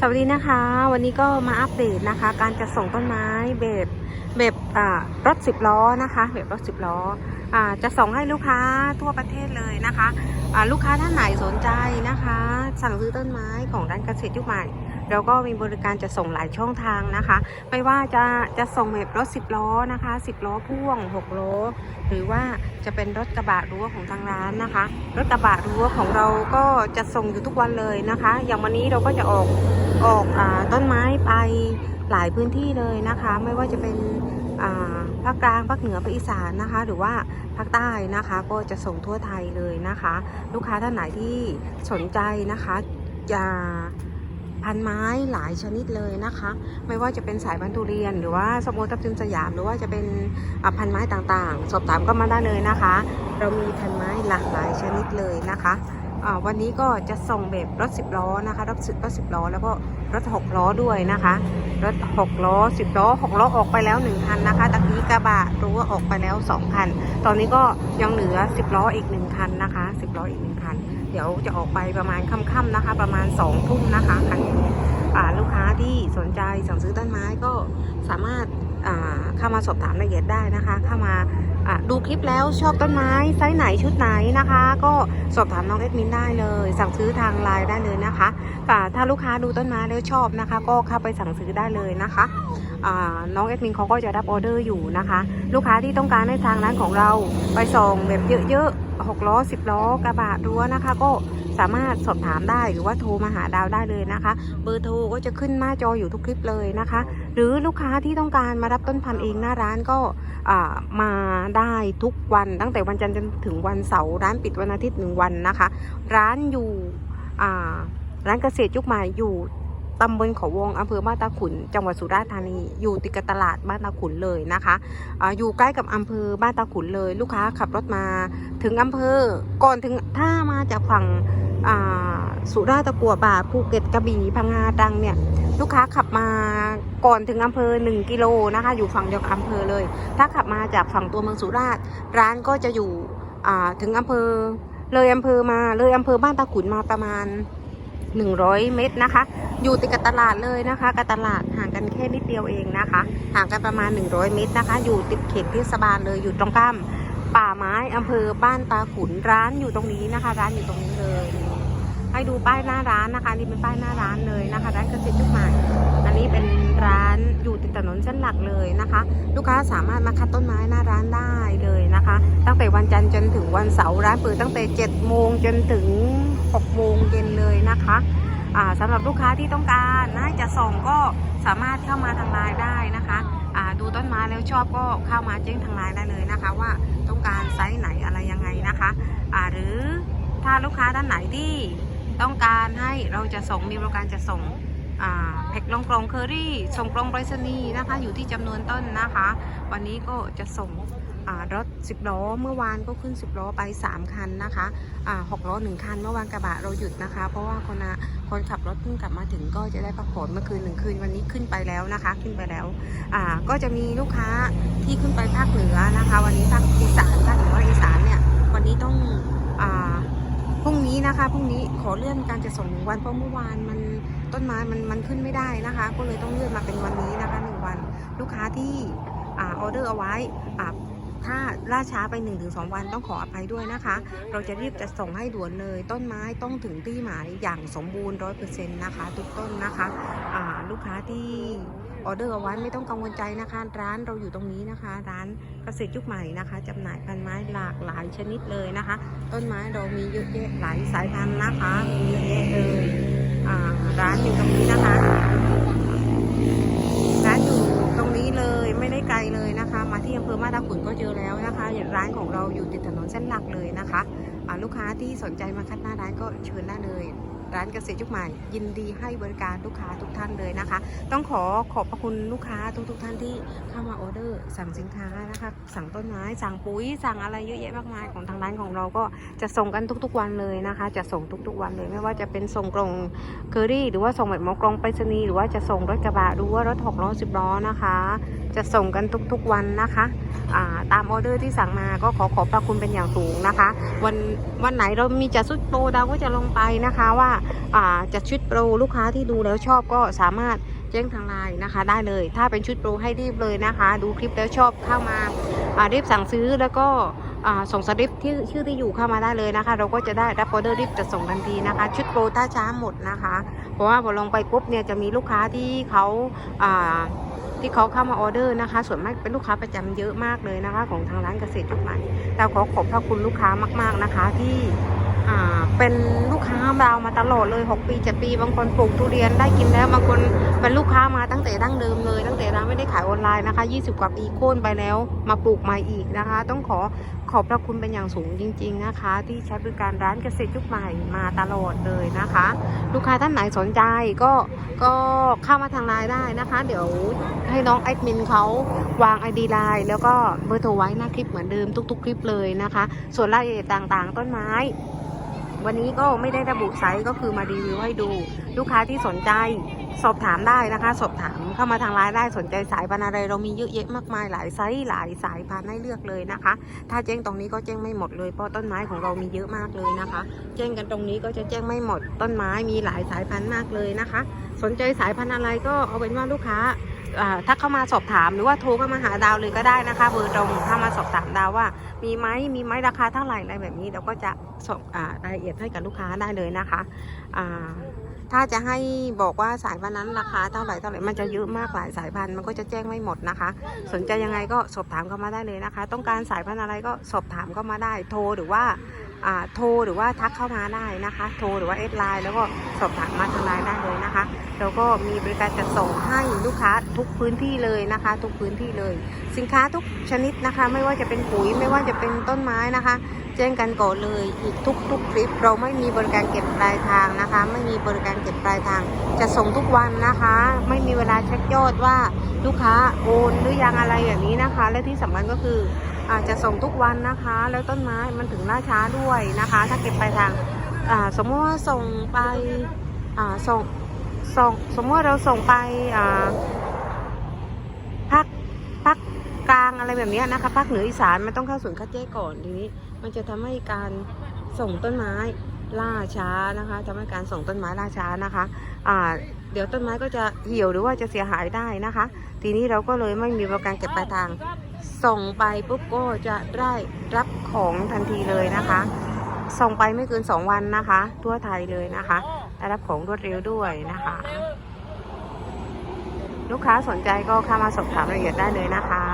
สวัสดีนะคะ วันนี้ก็มาอัปเดตนะคะ การจัดส่งต้นไม้แบบแบบอ่ารถสิบล้อนะคะแบบรถสิบล้ออ่าจะส่งให้ลูกค้าทั่วประเทศเลยนะคะอ่าลูกค้าท่านไหนสนใจนะคะ สั่งซื้อต้นไม้ของร้านเกษตรยุคใหม่เราก็มีบริการจะส่งหลายช่องทางนะคะ ไม่ว่าจะจะส่งแบบรถสิบล้อนะคะสิบล้อพ่วงหกล้อหรือว่าจะเป็นรถกระบะรั้วของทางร้านนะคะ รถกระบะรั้วของเราก็จะส่งอยู่ทุกวันเลยนะคะ อย่างวันนี้เราก็จะออก ออกอต้นไม้ไปหลายพื้นที่เลยนะคะ ไม่ว่าจะเป็นภาคกลางภาคเหนือภาคอีสานนะคะ หรือว่าภาคใต้นะคะ ก็จะส่งทั่วไทยเลยนะคะ ลูกค้าท่านไหนที่สนใจนะคะจะพันไม้หลายชนิดเลยนะคะ ไม่ว่าจะเป็นสายพันธุ์ทุเรียน หรือว่าสมโอทับทิมสยาม หรือว่าจะเป็นพันไม้ต่างๆ สอบถามก็มาได้เลยนะคะ เรามีพันไม้หลากหลายชนิดเลยนะคะ วันนี้ก็จะส่งแบบรถ10ล้อนะคะรถสิบรถ10ล้อแล้วก็รถ6ล้อด้วยนะคะรถ6ล้อ10ล้อ6ล้อออกไปแล้ว1คันนะคะตะกี้กระบะรู้ว่าออกไปแล้ว2คันตอนนี้ก็ยังเหลือ 10ล้ออีก1คันนะคะ10ล้ออีก1คันเดี๋ยวจะออกไปประมาณค่ำๆนะคะ ประมาณ2ทุ่มนะคะคันนี้อ่าลูกค้าที่สนใจสั่งซื้อต้นไม้ก็สามารถ เข้ามาสอบถามรายละเอียดได้นะคะ เข้ามาดูคลิปแล้วชอบต้นไม้ไซส์ไหนชุดไหนนะคะ ก็สอบถามน้องเอ็ดมินได้เลย สั่งซื้อทางไลน์ได้เลยนะคะแต่ถ้าลูกค้าดูต้นไม้แล้วชอบนะคะ ก็เข้าไปสั่งซื้อได้เลยนะคะน้องเอ็ดมินเขาก็จะรับออเดอร์อยู่นะคะ ลูกค้าที่ต้องการให้ทางร้านของเราไปส่งแบบเยอะๆหกล้อสิบล้อกระบะรั้วนะคะ ก็ สามารถสอบถามได้หรือว่าโทรมาหาดาวได้เลยนะคะ เบอร์โทรก็จะขึ้นหน้าจออยู่ทุกคลิปเลยนะคะ หรือลูกค้าที่ต้องการมารับต้นพันธุ์เองหน้าร้านก็มาได้ทุกวันตั้งแต่วันจันทร์จนถึงวันเสาร์ร้านปิดวันอาทิตย์หนึ่งวันนะคะ ร้านอยู่ร้านเกษตรยุคใหม่อยู่ ตำบลเขาวงอำเภอบ้านตาขุน จังหวัดสุราษฎร์ธานี อยู่ติดกับตลาดบ้านตาขุนเลยนะคะออยู่ใกล้กับอำเภอบ้านตาขุนเลย ลูกค้าขับรถมาถึงอำเภอ ก่อนถึงถ้ามาจากฝั่งสุราษฎร์ตะกัวป่าภูเก็ตกระบี่พังงาตรังเนี่ยลูกค้าขับมาก่อนถึงอำเภอ 1 กิโลนะคะ อยู่ฝั่งเดียวกับอำเภอเลย ถ้าขับมาจากฝั่งตัวเมืองสุราษฎร์ร้านก็จะอยู่ถึงอำเภอเลยอำเภอมาเลยอำเภอบ้านตาขุนมาประมาณ 100 เมตรนะคะ อยู่ติดกับตลาดเลยนะคะกับตลาดห่างกันแค่นิดเดียวเองนะคะ ห่างกันประมาณ 100 เมตรนะคะ อยู่ติดเขตเทศบาลเลยอยู่ตรงข้ามป่าไม้อำเภอบ้านตาขุนร้านอยู่ตรงนี้นะคะ ร้านอยู่ตรงนี้เลยให้ดูป้ายหน้าร้านนะคะนี่เป็นป้ายหน้าร้านเลยนะคะร้านเกษตรยุคใหม่อันนี้เป็นร้านอยู่ติดถนนเส้นหลักเลยนะคะ ลูกค้าสามารถมาคัดต้นไม้หน้าร้านได้เลยนะคะ ตั้งแต่วันจันทร์จนถึงวันเสาร์ร้านเปิดตั้งแต่7โมงจนถึง 6โมงเย็นเลยนะคะสำหรับลูกค้าที่ต้องการนะจะส่งก็สามารถเข้ามาทางไลน์ได้นะคะดูต้นไม้แล้วชอบก็เข้ามาแจ้งทางไลน์ได้เลยนะคะ ว่าต้องการไซส์ไหนอะไรยังไงนะคะหรือถ้าลูกค้าท่านไหนที่ต้องการให้เราจะส่งมีบริการจะส่งแพ็คลงกลองเคอรี่ส่งกลองไปรษณีย์นะคะ อยู่ที่จำนวนต้นนะคะ วันนี้ก็จะส่ง รถ10ล้อเมื่อวานก็ขึ้น10ล้อไป 3 คันนะคะอ่า6ล้อ1คัน เมื่อวานกระบะเราหยุดนะคะ เพราะว่าคนคนขับรถเพิ่งกลับมาถึงก็จะได้พักผ่อนเมื่อคืนหนึ่งคืนวันนี้ขึ้นไปแล้วนะคะ ขึ้นไปแล้วก็จะมีลูกค้าที่ขึ้นไปภาคเหนือนะคะ วันนี้ภาคอีสานภาคเหนืออีสานเนี่ยวันนี้ต้องอพรุ่งนี้นะคะพรุ่งนี้ขอเลื่อนการจะส่งวันเพราะเมื่อวานมันต้นไม้มันมันขึ้นไม่ได้นะคะ ก็เลยต้องเลื่อนมาเป็นวันนี้นะคะหนึ่งวัน ลูกค้าที่ออเดอร์เอาไว้ ถ้าล่าช้าไป 1-2 วันต้องขออภัยด้วยนะคะ เราจะรีบจะส่งให้ด่วนเลย ต้นไม้ต้องถึงที่หมายอย่างสมบูรณ์ร้อยเปอร์เซ็นต์นะคะ ทุกต้นนะคะอ่าลูกค้าที่ออเดอร์เอาไว้ไม่ต้องกังวลใจนะคะ ร้านเราอยู่ตรงนี้นะคะ ร้านเกษตรยุคใหม่นะคะจำหน่ายพันไม้หลากหลายชนิดเลยนะคะ ต้นไม้เรามีเยอะแยะหลายสายพันธุ์นะคะมีเยอะแยะเลยอ่าร้านอยู่ตรงนี้นะคะร้านอยู่ นี้เลยไม่ได้ไกลเลยนะคะ มาที่อำเภอมาตาขุนก็เจอแล้วนะคะร้านของเราอยู่ติดถนนเส้นหลักเลยนะคะะลูกค้าที่สนใจมาคัดหน้าร้านก็เชิญได้เลย ร้านเกษตรยุคใหม่ ยินดีให้บริการลูกค้าทุกท่านเลยนะคะ ต้องขอขอบพระคุณลูกค้าทุกๆท่านที่เข้ามาออเดอร์ สั่งสินค้านะคะสั่งต้นไม้สั่งปุ๋ยสั่งอะไรเยอะแยะมากมายของทางร้านของเราก็จะส่งกันทุกๆวันเลยนะคะ จะส่งทุกๆวันเลย ไม่ว่าจะเป็นส่งกล่องเคอรี่หรือว่าส่งแบบมอกล่องไปรษณีย์หรือว่าจะส่งรถกระบะหรือว่ารถหกล้อสิบล้อนะคะจะส่งกันทุกๆวันนะคะาตามออเดอร์ที่สั่งมาก็ขอขอบพระคุณเป็นอย่างสูงนะคะ วันวันไหนเรามีจัดชุดโปรเราก็จะลงไปนะคะว่าาจัดชุดโปรลูกค้าที่ดูแล้วชอบก็สามารถแจ้งทางไลน์นะคะได้เลย ถ้าเป็นชุดโปรให้รีบเลยนะคะ ดูคลิปแล้วชอบเข้ามาารีบสั่งซื้อแล้วก็ส่งสลิปที่ชื่อที่อยู่เข้ามาได้เลยนะคะ เราก็จะได้รับออเดอร์รีบจะส่งทันทีนะคะ ชุดโปรถ้าช้าหมดนะคะ เพราะว่าพอลงไปปุ๊บเนี่ยจะมีลูกค้าที่เขาา ที่เขาเข้ามาออเดอร์นะคะ ส่วนมากเป็นลูกค้าประจำเยอะมากเลยนะคะ ของทางร้านเกษตรยุคใหม่แต่ขอขอบพระคุณลูกค้ามากๆนะคะ ที่ เป็นลูกค้าเรามาตลอดเลย 6 ปี7ปี บางคนปลูกทุเรียนได้กินแล้ว บางคนเป็นลูกค้ามาตั้งแต่ดั้งเดิมเลย ตั้งแต่ร้านไม่ได้ขายออนไลน์นะคะ 20 กว่าปีโค่นไปแล้ว มาปลูกใหม่อีกนะคะ ต้องขอขอบพระคุณเป็นอย่างสูงจริง ๆนะคะ ที่ใช้บริการร้านเกษตรยุคใหม่มาตลอดเลยนะคะ ลูกค้าท่านไหนสนใจก็ก็เข้ามาทางไลน์ได้นะคะ เดี๋ยวให้น้องแอดมินเขาวาง ID ไลน์แล้วก็เบอร์โทรไว้หน้าคลิปเหมือนเดิมทุก ๆ คลิปเลยนะคะ ส่วนรายละเอียดต่างๆ ต้นไม้ วันนี้ก็ไม่ได้ระบุไซส์ก็คือมารีวิวให้ดู ลูกค้าที่สนใจสอบถามได้นะคะ สอบถามเข้ามาทางไลน์ได้สนใจสายพันธุ์อะไร เรามีเยอะแยะมากมายหลายไซส์หลายสายพันธุ์ให้เลือกเลยนะคะ ถ้าแจ้งตรงนี้ก็แจ้งไม่หมดเลยเพราะต้นไม้ของเรามีเยอะมากเลยนะคะ แจ้งกันตรงนี้ก็จะแจ้งไม่หมดต้นไม้มีหลายสายพันธุ์มากเลยนะคะ สนใจสายพันธุ์อะไรก็เอาเป็นว่าลูกค้า ถ้าเข้ามาสอบถามหรือว่าโทรเข้ามาหาดาวเลยก็ได้นะคะเบอร์ตรงเข้ามาสอบถามดาวว่า มีไหมมีไหมราคาเท่าไหร่อะไรแบบนี้เราก็จะสอบอ่ารายละเอียดให้กับลูกค้าได้เลยนะคะถ้าจะให้บอกว่าสายพันธุ์นั้นราคาเท่าไหร่เท่าไหร่มันจะเยอะมากหลายสายพันธุ์มันก็จะแจ้งไม่หมดนะคะ สนใจยังไงก็สอบถามเข้ามาได้เลยนะคะ ต้องการสายพันธุ์อะไรก็สอบถามเข้ามาได้โทรหรือว่า โทรหรือว่าทักเข้ามาได้นะคะ โทรหรือว่าเอสไลน์แล้วก็สอบถามมาทางไลน์ได้เลยนะคะ แล้วก็มีบริการจัดส่งให้ลูกค้าทุกพื้นที่เลยนะคะ ทุกพื้นที่เลย สินค้าทุกชนิดนะคะ ไม่ว่าจะเป็นปุ๋ยไม่ว่าจะเป็นต้นไม้นะคะ แจ้งกันก่อนเลยอีกทุกทุกคลิป เราไม่มีบริการเก็บปลายทางนะคะ ไม่มีบริการเก็บปลายทาง จะส่งทุกวันนะคะ ไม่มีเวลาเช็คยอดว่าลูกค้าโอนหรือยังอะไรอย่างนี้นะคะ และที่สำคัญก็คือ อาจจะส่งทุกวันนะคะ แล้วต้นไม้มันถึงล่าช้าด้วยนะคะ ถ้าเก็บปลายทางสมมติว่าส่งไปส่งส่งสมมติว่าเราส่งไปภาคภาคกลางอะไรแบบนี้นะคะภาคเหนืออีสานมันต้องเข้าศูนย์คัดแยกก่อนทีนี้ มันจะทำให้การส่งต้นไม้ล่าช้านะคะทำให้การส่งต้นไม้ล่าช้านะคะอ่าเดี๋ยวต้นไม้ก็จะเหี่ยวหรือว่าจะเสียหายได้นะคะ ทีนี้เราก็เลยไม่มีประกันเก็บปลายทาง ส่งไปปุ๊บก็จะได้รับของทันทีเลยนะคะ ส่งไปไม่เกิน 2 วันนะคะ ทั่วไทยเลยนะคะได้รับของรวดเร็วด้วยนะคะ ลูกค้าสนใจก็เข้ามาสอบถามรายละเอียดได้เลยนะคะ